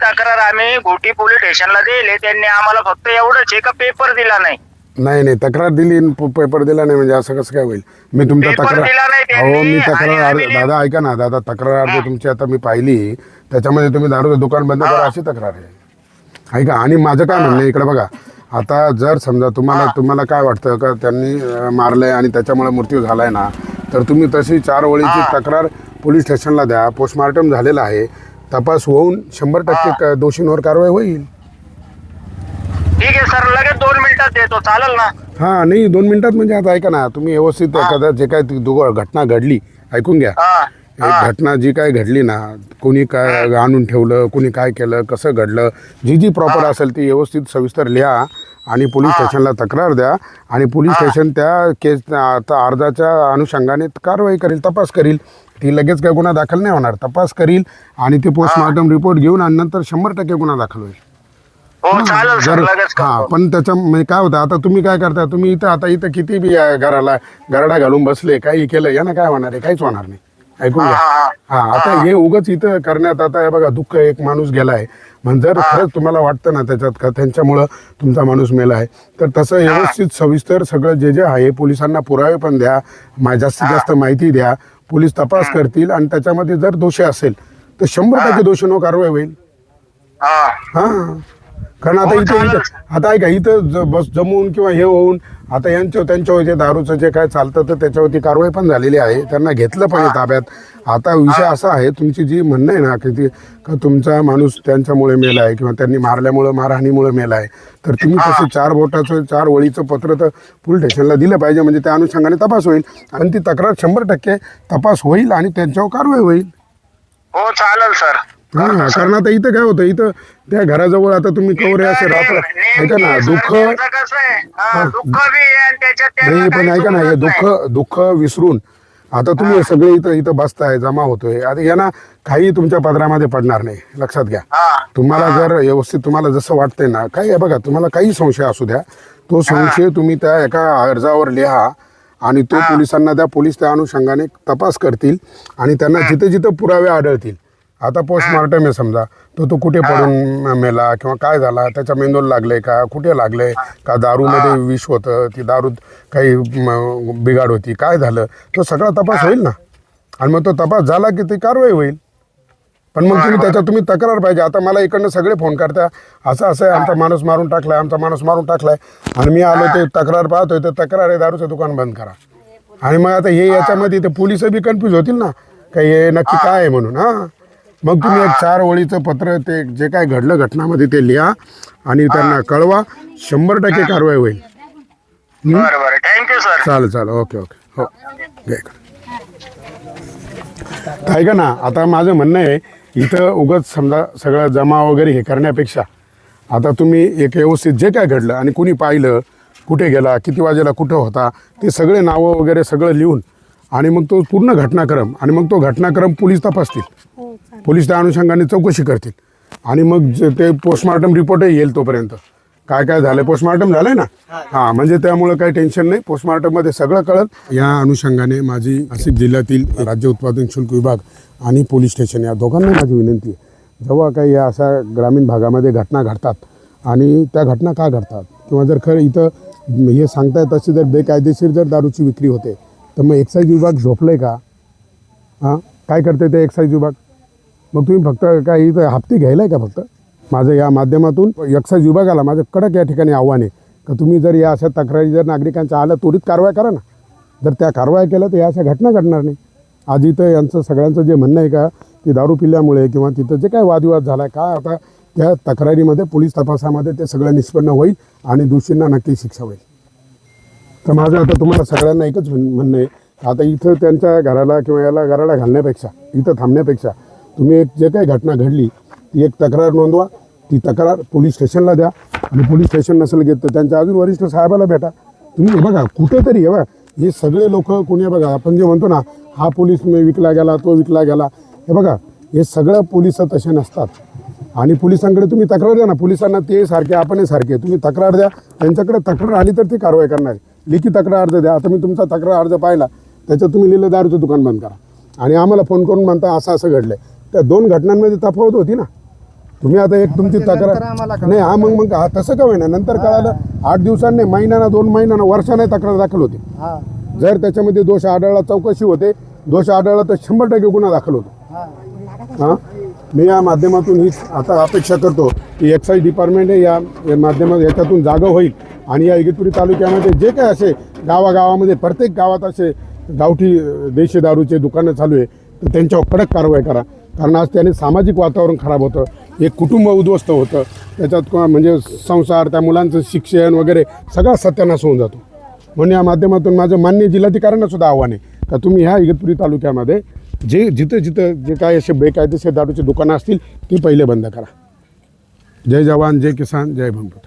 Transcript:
तक्रार आम्ही घोटी पोलीस स्टेशनला दिली त्यांनी आम्हाला फक्त एवढंच आहे का पेपर दिला नाही? नाही नाही तक्रार दिली प- पेपर दिला नाही म्हणजे असं कसं काय होईल? मी तुमचा पेपर तक्रार दिला नाही त्यांनी हो मी आणि तक्रार अर्ज आम्ही- दादा ऐका ना दादा तक्रार अर्ज तुमची आता मी पाहिली. त्याच्यामध्ये तुम्ही दारूचं दुकान बंद करा अशी तक्रार आहे. ऐका आणि माझं काय म्हणणं इकडे बघा. आता जर समजा तुम्हाला तुम्हाला काय वाटतं का त्यांनी अं, मारलंय आणि त्याच्यामुळे मृत्यू झालाय ना तर तुम्ही तशी चार ओळीची तक्रार पोलीस स्टेशनला द्या. पोस्टमार्टम झालेला आहे. तपास होऊन शंभर टक्के दोषींवर कारवाई होईल. ठीक आहे सर. लगेच दोन मिनिटात देतो चालेल ना? हा नाही दोन मिनिटात म्हणजे आता ऐका ना तुम्ही व्यवस्थित एखादा जे काय ती घटना घडली ऐकून घ्या. हा. एक घटना जी काय घडली ना कोणी काय आणून ठेवलं कोणी काय केलं कसं घडलं जी जी प्रॉपर असेल ती व्यवस्थित सविस्तर लिहा आणि पोलीस स्टेशनला तक्रार द्या आणि पोलीस स्टेशन त्या केस आता अर्जाच्या अनुषंगाने कारवाई करेल तपास करील. ती लगेच काय गुन्हा दाखल नाही होणार. तपास करील आणि ते पोस्टमॉर्टम रिपोर्ट घेऊन आणि नंतर शंभर टक्के गुन्हा दाखल होईल. हो जर हा पण त्याच्या म्हणजे काय होतं आता तुम्ही काय करता तुम्ही इथं आता इथं किती बी घराला गरडा घालून बसले काही केलं यानं काय होणार आहे? काहीच होणार नाही. ऐकून घ्या हा, आता हे. उगच इथं करण्यात आता हे बघा दुःख एक माणूस गेलाय. म्हणजे जर खरंच तुम्हाला वाटतं ना त्याच्यात का त्यांच्यामुळं तुमचा माणूस मेलाय. तर तसं व्यवस्थित सविस्तर सगळं जे जे आहे पोलिसांना पुरावे पण द्या मा- जास्तीत जास्त माहिती द्या. पोलीस तपास करतील आणि त्याच्यामध्ये जर दोषी असेल तर शंभर टक्के दोषींवर कारवाई होईल. हा. कारण आता इथे आता ऐका इथं ज- बस जमून किंवा हे होऊन आता यांच्या त्यांच्यावर जे दारूचं जे काय चालतं तर त्याच्यावरती कारवाई पण झालेली आहे. त्यांना घेतलं पाहिजे ताब्यात. आता विषय असा आहे तुमची जी म्हणणं आहे ना की ती का तुमचा माणूस त्यांच्यामुळे मेला आहे किंवा त्यांनी मारल्यामुळं मारहाणीमुळे मेला आहे. तर तुम्ही तसं चार बोटाचं चार वळीचं पत्र तर पोलीस स्टेशनला दिलं पाहिजे. म्हणजे त्या अनुषंगाने तपास होईल. आणि ती तक्रार शंभर टक्के तपास होईल आणि त्यांच्यावर कारवाई होईल. हो चालेल सर. हा कारण आता इथं काय होतं इथं त्या घराजवळ आता तुम्ही कवरे असे राहता. ऐका ना दुःख सर, नेमकं कसं आहे? हा, दुःख बी आहे आणि त्याच्यात त्यांना नाही पण काही ऐका ना हे दुःख नाही. दुःख विसरून आता तुम्ही हे. सगळे इथं इथं बसताय जमा होतोय. आता यांना काही तुमच्या पदरामध्ये पडणार नाही लक्षात घ्या. हा. तुम्हाला जर व्यवस्थित तुम्हाला जसं वाटतंय ना काही बघा तुम्हाला काही संशय असू द्या. तो संशय तुम्ही त्या एका अर्जावर लिहा आणि तो पोलिसांना द्या पोलीस त्या अनुषंगाने तपास करतील आणि त्यांना जिथे जिथे पुरावे आढळतील. आता पोस्टमॉर्टम आहे समजा. तो तो कुठे पडून मेला किंवा काय झाला? त्याच्या मेंदूला लागले का? कुठे लागले का दारूमध्ये विष होतं? ती दारूत काही बिघाड होती. काय झालं? तो सगळा तपास होईल ना? आणि मग तो तपास झाला की ती कारवाई होईल. पण मग तुम्ही त्याच्यात तुम्ही तक्रार पाहिजे. आता मला इकडनं सगळे फोन करता. असं असं आहे. आमचा माणूस मारून टाकलाय आमचा माणूस मारून टाकलाय. आणि मी आलो ते तक्रार पाहतोय तर तक्रार आहे दारूचं दुकान बंद करा. आणि मग आता हे याच्यामध्ये ते पोलीस बी कन्फ्यूज होतील ना? का हे नक्की काय आहे म्हणून? हां. मग तुम्ही एक चार ओळीचं पत्र ते जे काय घडलं घटनामध्ये ते लिहा आणि त्यांना कळवा. शंभर टक्के कारवाई होईल. बरं बरं. थँक्यू सर चालेल चालेल. Okay okay. हो. घे इकडे. तर ऐका ना आता माझं म्हणणं आहे इथं उगच समजा सगळं जमा वगैरे हे करण्यापेक्षा आता तुम्ही एक व्यवस्थित जे काय घडलं आणि कुणी पाहिलं कुठे गेला किती वाजेला कुठं होता ते सगळे नावं वगैरे सगळं लिहून आणि मग तो पूर्ण घटनाक्रम आणि मग तो घटनाक्रम पोलीस तपासतील. पोलीस त्या अनुषंगाने चौकशी करतील. आणि मग जे ते पोस्टमॉर्टम रिपोर्टही येईल तोपर्यंत. काय काय झालं पोस्टमॉर्टम झालंय ना? हां म्हणजे त्यामुळं काही टेन्शन नाही. पोस्टमॉर्टममध्ये सगळं कळत या अनुषंगाने माझी नाशिक जिल्ह्यातील राज्य उत्पादन शुल्क विभाग आणि पोलीस स्टेशन या दोघांना माझी विनंती आहे. जेव्हा काही या अशा ग्रामीण भागामध्ये घटना घडतात आणि त्या घटना का घडतात? किंवा जर खरं इथं हे सांगताय तशी जर बेकायदेशीर जर दारूची विक्री होते तर मग एक्साईज विभाग झोपलं आहे का? हां? काय करते ते एक्साईज विभाग? मग तुम्ही फक्त काय इथं हप्ते घ्यायला आहे का फक्त? माझं या माध्यमातून एक्साईज विभागाला माझं कडक या ठिकाणी आव्हान आहे. का तुम्ही जर या अशा तक्रारी जर नागरिकांच्या आल्या त्वरित कारवाई करा ना. जर त्या कारवाई केल्या तर या अशा घटना घडणार नाही. आज इथं यांचं सगळ्यांचं जे म्हणणं आहे का की दारू पिल्यामुळे किंवा तिथं जे काय वादविवाद झाला आहे काय आता त्या तक्रारीमध्ये पोलीस तपासामध्ये ते सगळं निष्पन्न होईल आणि दोषींना नक्की शिक्षा होईल. तर माझं आता तुम्हाला सगळ्यांना एकच म्हण- म्हणणं आहे. आता इथं त्यांच्या घराला किंवा याला घराला घालण्यापेक्षा इथं थांबण्यापेक्षा तुम्ही एक जे काही घटना घडली ती एक तक्रार नोंदवा ती तक्रार पोलीस स्टेशनला द्या. आणि पोलीस स्टेशन नसेल घेत तर त्यांच्या अजून वरिष्ठ साहेबाला भेटा. तुम्ही हे बघा कुठेतरी हे बघा हे सगळे लोक कोणी बघा आपण जे म्हणतो ना हा पोलीस विकला गेला तो विकला गेला. हे बघा हे सगळं पोलीस तसे नसतात. आणि पोलिसांकडे तुम्ही तक्रार द्या ना पोलिसांना ते सारखे आपणही सारखे. तुम्ही तक्रार द्या त्यांच्याकडे तक्रार आली तर ती कारवाई करणार. आहे. लेखी तक्रार अर्ज द्या. आता मी तुमचा तक्रार अर्ज पाहिला त्याच्यात तुम्ही लिहिलं दारूचं दुकान बंद करा. आणि आम्हाला फोन करून म्हणता असं असं घडलंय. त्या दोन घटनांमध्ये तफावत होती ना. तुम्ही आता एक तुमची नंतर तक्रार. नाही हा मग मग हा तसं का होईना? नंतर कळालं आठ दिवसांनी महिन्यानं दोन महिन्यानं वर्षाने तक्रार दाखल होते. हा. जर त्याच्यामध्ये दोष आढळला चौकशी होते. दोष आढळला तर शंभर टक्के गुन्हा दाखल होतो. हा. हां? मी या माध्यमातून हीच आता अपेक्षा करतो की एक्साईज डिपार्टमेंट हे या माध्यमात याच्यातून जागा होईल. आणि या इगतपुरी तालुक्यामध्ये जे काय असे गावागावामध्ये प्रत्येक गावात असे गावठी देशी दारूचे दुकानं चालू आहे. तर त्यांच्यावर कडक कारवाई करा. कारण आज त्याने सामाजिक वातावरण खराब होतं एक कुटुंब उद्ध्वस्त होतं त्याच्यात म्हणजे संसार त्या मुलांचं शिक्षण वगैरे सगळा सत्यानाश होऊन जातो. म्हणून या माध्यमातून माझं मान्य जिल्हाधिकाऱ्यांना सुद्धा आव्हान आहे का तुम्ही ह्या इगतपुरी तालुक्यामध्ये जे जिथं जिथं जे काय असे बेकायदेशीर दारूचे दुकानं असतील ती पहिले बंद करा. जय जवान जय किसान जय भीमपट